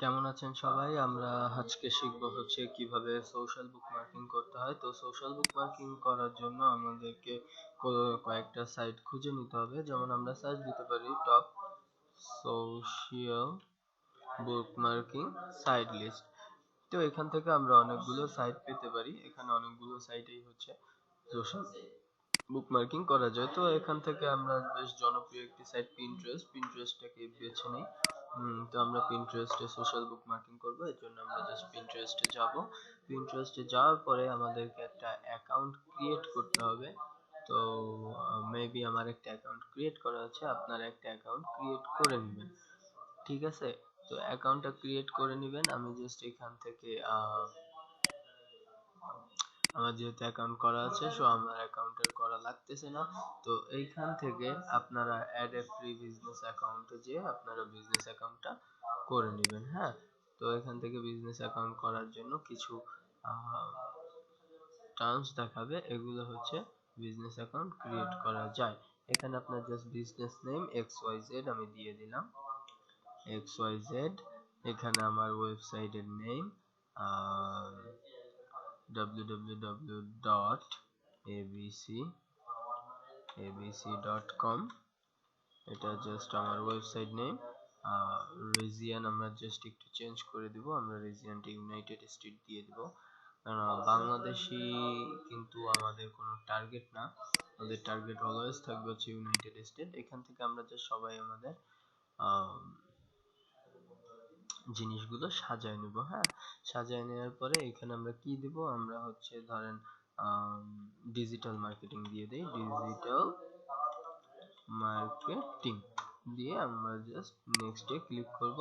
কেমন আছেন সবাই? আমরা আজকে শিখব হচ্ছে কীভাবে সোশ্যাল বুকমার্কিং করতে হয়। তো সোশ্যাল বুকমার্কিং করার জন্য আমাদেরকে কয়েকটা সাইট খুঁজে নিতে হবে। যেমন আমরা সার্চ দিতে পারি top social bookmarking site list তো এখান থেকে আমরা অনেকগুলো সাইট পেতে পারি। এখানে অনেকগুলো সাইটেই হচ্ছে সোশ্যাল বুকমার্কিং করা যায়। তো এখান থেকে আমরা বেশ জনপ্রিয় একটি সাইট পিন্টারেস্ট পিন্টারেস্টটাকে বেছে নিই। তো আমরা পিন্টারেস্টে সোশ্যাল বুক মার্কিং করব, এর জন্য আমরা জাস্ট পিন্টারেস্টে যাব। পিন্টারেস্টে যাওয়ার পরে আমাদেরকে একটা অ্যাকাউন্ট ক্রিয়েট করতে হবে। তো মেবি আমার একটা অ্যাকাউন্ট ক্রিয়েট করা আছে, আপনারা একটা অ্যাকাউন্ট ক্রিয়েট করে নেবেন। ঠিক আছে? তো অ্যাকাউন্টটা ক্রিয়েট করে নেবেন, আমি জাস্ট এখান থেকে আমার যেহেতু অ্যাকাউন্ট করা আছে সো আমার অ্যাকাউন্টের করা লাগতেছে না। তো এইখান থেকে আপনারা অ্যাড এ ফ্রি বিজনেস অ্যাকাউন্টে যেয়ে আপনারা বিজনেস অ্যাকাউন্টটা করে নেবেন হ্যাঁ? তো এখান থেকে বিজনেস অ্যাকাউন্ট করার জন্য কিছু টার্মস দেখাবে। এগুলো হচ্ছে বিজনেস অ্যাকাউন্ট ক্রিয়েট করা যায়। এখানে আপনার just business name X Y Z আমি দিয়ে দিলাম। এক্স ওয়াই জেড এখানে আমার ওয়েবসাইটের নেম www.abc এটা জাস্ট আমার ওয়েবসাইট নেম রিজিয়ন আমরা জাস্ট একটু চেঞ্জ করে দিব, আমরা রিজিয়নটা ইউনাইটেড স্টেট দিয়ে দিব। কারণ বাংলাদেশি কিন্তু আমাদের কোনো টার্গেট না। আমাদের টার্গেট অলওয়েজ থাকবে হচ্ছে ইউনাইটেড স্টেট এখান থেকে আমরা যে সবাই আমাদের জিনিসগুলো সাজায় নেব হ্যাঁ? সাজায় নেওয়ার পরে এখানে আমরা কি দিব? আমরা হচ্ছে ধরেন ডিজিটাল মার্কেটিং দিয়ে দেই ডিজিটাল মার্কেটিং দিয়ে আমরা জাস্ট নেক্সটে ক্লিক করব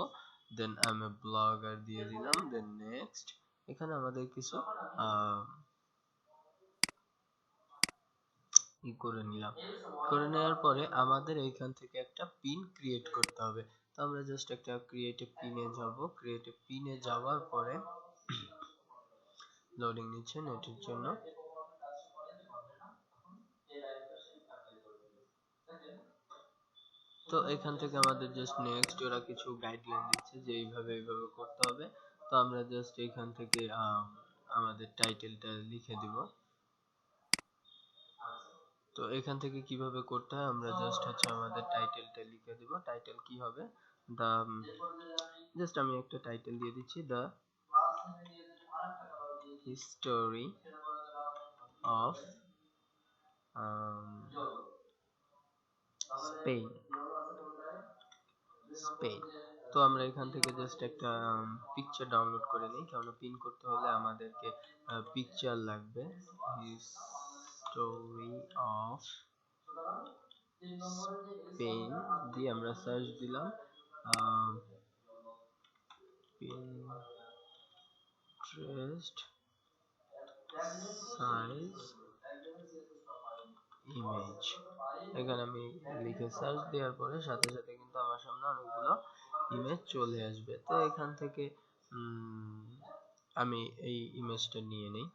দেন আমি ব্লগার দিয়ে দিলাম দেন নেক্সট এখানে আমাদের কিছু ই করে নিলাম। করে নেওয়ার পরে আমাদের এইখান থেকে একটা পিন ক্রিয়েট করতে হবে। আমরা জাস্ট একটা ক্রিয়েটিভ পিনে যাব। ক্রিয়েটিভ পিনে যাওয়ার পরে লোডিং নিচ্ছে নেটের জন্য। তো এখান থেকে আমাদের জাস্ট নেক্সট ওরা কিছু গাইডলাইন দিচ্ছে যে এইভাবে এইভাবে করতে হবে। তো আমরা জাস্ট এখান থেকে আমাদের টাইটেলটা লিখে দিব। তো এখান থেকে কীভাবে করতে হয় আমরা জাস্ট হচ্ছে আমাদের টাইটেলটা লিখে দিব। টাইটেল কি হবে? দা জাস্ট আমি একটা টাইটেল দিয়ে দিচ্ছি। The history of Spain Spain তো আমরা এখান থেকে জাস্ট একটা পিকচার ডাউনলোড করে নিই। কারণ পিন করতে হলে আমাদেরকে পিকচার লাগবে। হিস্টোরি অফ স্পেন দিয়ে আমরা সার্চ দিলাম Pinterest সাইজ ইমেজ এখানে আমি লিখে সার্চ দেওয়ার পরে সাথে সাথে কিন্তু আমার সামনে অনেকগুলো ইমেজ চলে আসবে। তো এখান থেকে আমি এই ইমেজটা নিয়ে নিই।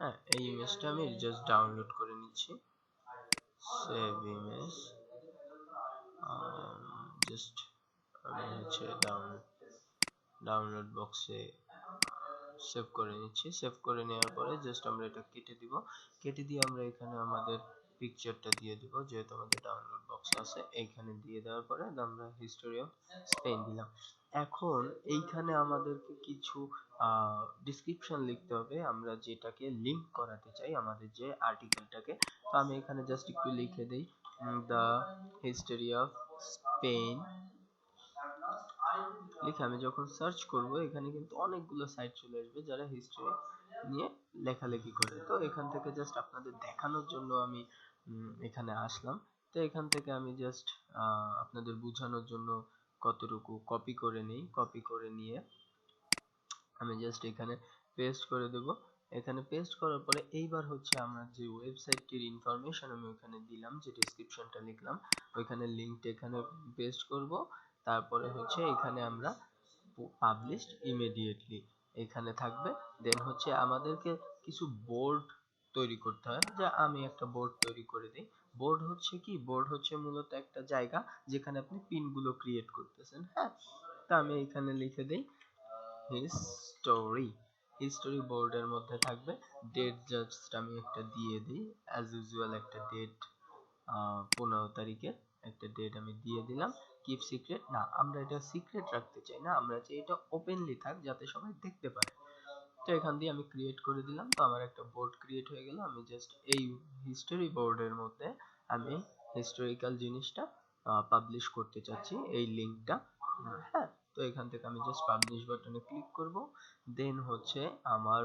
হ্যাঁ এই ইমেজটা আমি জাস্ট ডাউনলোড করে নিচ্ছি। সেভ ইমেজ জাস্ট আমি হচ্ছে ডাউনলোড ডাউনলোড বক্সে সেভ করে নিচ্ছি। সেভ করে নেওয়ার পরে জাস্ট আমরা এটা কেটে দিব। কেটে দিয়ে আমরা এখানে আমাদের পিকচারটা দিয়ে দিব, যেহেতু আমাদের ডাউনলোড বক্স আছে, এইখানে দিয়ে দেওয়ার পরে আমরা হিস্টোরি অফ স্পেন দিলাম। এখন এইখানে আমাদেরকে কিছু ডিসক্রিপশন লিখতে হবে, আমরা যেটাকে লিংক করাতে চাই আমাদের যে আর্টিকেলটাকে তো আমি এখানে জাস্ট একটু লিখে দিই দ্য হিস্টোরি অফ স্পেন লিখে আমি যখন সার্চ করব, এখানে কিন্তু অনেকগুলো সাইট চলে আসবে যারা হিস্ট্রি নিয়ে লেখালেখি করে? তো এখান থেকে জাস্ট আপনাদের দেখানোর জন্য আমি এখানে আসলাম। তো এখান থেকে আমি জাস্ট আপনাদের বোঝানোর জন্য কতটুকু কপি করে নেই। কপি করে নিয়ে আমি জাস্ট এখানে পেস্ট করে দেব। এখানে পেস্ট করার পরে এইবার হচ্ছে আমরা যে ওয়েবসাইটটির ইনফরমেশন আমি ওখানে দিলাম, যে ডেসক্রিপশনটা লিখলাম, ওইখানে লিঙ্কটা এখানে পেস্ট করব। তারপরে হচ্ছে এখানে আমরা পাবলিশড ইমিডিয়েটলি এখানে থাকবে। দেন হচ্ছে আমাদেরকে কিছু বোর্ড তৈরি করতে হয়। যা আমি একটা বোর্ড তৈরি করে দিই। বোর্ড হচ্ছে কি? বোর্ড হচ্ছে মূলত একটা জায়গা যেখানে আপনি পিনগুলো ক্রিয়েট করতেছেন। হ্যাঁ? তা আমি এখানে লিখে দিই হিস্টোরি হিস্টোরি বোর্ডের মধ্যে থাকবে। ডেট জাস্ট আমি একটা দিয়ে দিই। অ্যাজ ইউজুয়াল একটা ডেট পনেরো তারিখে। একটা ডেট আমি দিয়ে দিলাম কিপ সিক্রেট না, আমরা এটা সিক্রেট রাখতে চাই না, আমরা চাই এটা ওপেনলি থাক যাতে সবাই দেখতে পারে। তো এখান দিয়ে আমি ক্রিয়েট করে দিলাম, তো আমার একটা বোর্ড ক্রিয়েট হয়ে গেল, আমি জাস্ট এই হিস্টোরি বোর্ডের মধ্যে আমি হিস্টোরিক্যাল জিনিসটা পাবলিশ করতে চাচ্ছি, এই লিঙ্কটা হ্যাঁ তো এখান থেকে আমি জাস্ট পাবলিশ বাটনে ক্লিক করব দেন হচ্ছে আমার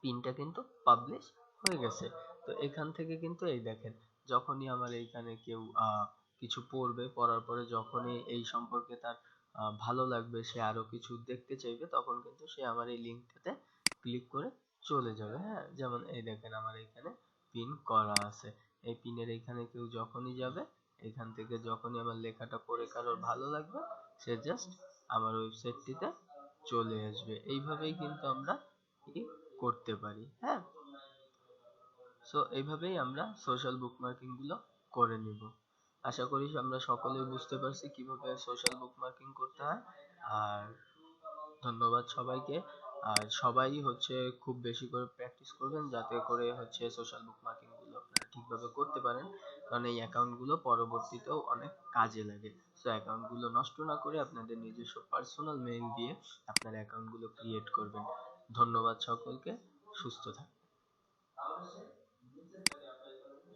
পিনটা কিন্তু পাবলিশ হয়ে গেছে। তো এখান থেকে কিন্তু এই দেখেন যখনই আমার এইখানে কেউ কিছু পড়বে, পড়ার পরে যখনই এই সম্পর্কে তার ভালো লাগবে, সে আরও কিছু দেখতে চাইবে, তখন কিন্তু সে আমার এই লিঙ্কটাতে ক্লিক করে চলে যাবে হ্যাঁ? যেমন এই দেখেন আমার এখানে পিন করা আছে। এই পিনের এখানে কেউ যখনই যাবে এখান থেকে যখনই আমার লেখাটা পড়ে কারোর ভালো লাগবে, সে জাস্ট আমার ওয়েবসাইটটিতে চলে আসবে। এইভাবেই কিন্তু আমরা করতে পারি হ্যাঁ? সো এইভাবেই আমরা সোশ্যাল বুকমার্কিংগুলো করে নিব। আশা করি আমরা সকলেই বুঝতে পারছি কীভাবে সোশ্যাল বুকমার্কিং করতে হয়। আর ধন্যবাদ সবাইকে। আর সবাই হচ্ছে খুব বেশি করে প্র্যাকটিস করবেন যাতে করে হচ্ছে সোশ্যাল বুকমার্কিংগুলো আপনারা ঠিকভাবে করতে পারেন। কারণ এই অ্যাকাউন্টগুলো পরবর্তীতেও অনেক কাজে লাগে। সো অ্যাকাউন্টগুলো নষ্ট না করে আপনাদের নিজস্ব পার্সোনাল মেইল দিয়ে আপনার অ্যাকাউন্টগুলো ক্রিয়েট করবেন। ধন্যবাদ সকলকে। সুস্থ থাকবেন